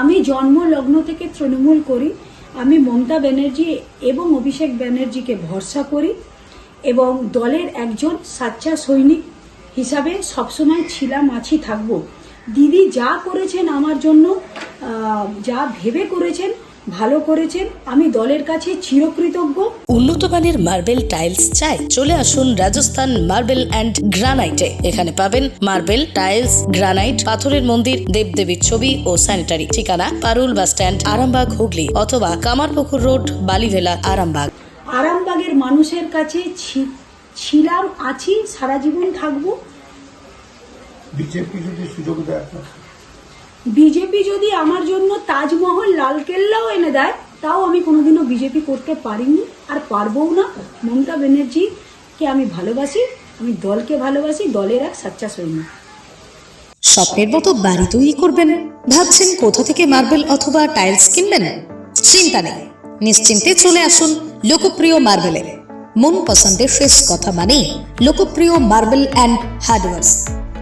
আমি জন্ম লগ্ন থেকে তৃণমূল করি, আমি মমতা ব্যানার্জি এবং অভিষেক ব্যানার্জিকে ভরসা করি এবং দলের একজন সাচ্চা সৈনিক হিসাবে সবসময় ছিলাম, আছি, থাকব। দিদি যা করেছেন আমার জন্য যা ভেবে করেছেন ভালো করেছেন আমি দলের কাছে চিরকৃতজ্ঞ। উন্নত মানের মার্বেল টাইলস চাই। চলে আসুন রাজস্থান মার্বেল অ্যান্ড গ্রানাইটে। এখানে পাবেন মার্বেল টাইলস গ্রানাইট পাথরের মন্দির দেবদেবীর ছবি ও স্যানিটারি। ঠিকানা পারুল বাস স্ট্যান্ড আরামবাগ হুগলি অথবা কামারপুকুর রোড বালিভেলা আরামবাগ। আরামবাগের মানুষের কাছে ছি- ছিলাম আছি সারা জীবন থাকব। বিজেপি যদি সুযোগ দেয় বিজেপি যদি আমার জন্য তাজমহল লালকেল্লাও এনে দেয়। তাও আমি কোনোদিনও বিজেপি করতে পারিনি, আর পারবও না। মমতা ব্যানার্জিকে আমি ভালোবাসি, আমি দলকে ভালোবাসি, দলের এক সাচ্চা সৈনিক স্বপ্নের মতো বাড়ি তৈরি করবেন, ভাবছেন কোথা থেকে মার্বেল অথবা টাইলস কিনবেন? চিন্তা নেই, নিশ্চিন্তে চলে আসুন লোকপ্রিয় মার্বেলে মন পছন্দের শেষ কথা মানেই লোকপ্রিয় মার্বেল অ্যান্ড হার্ডওয়ার্স।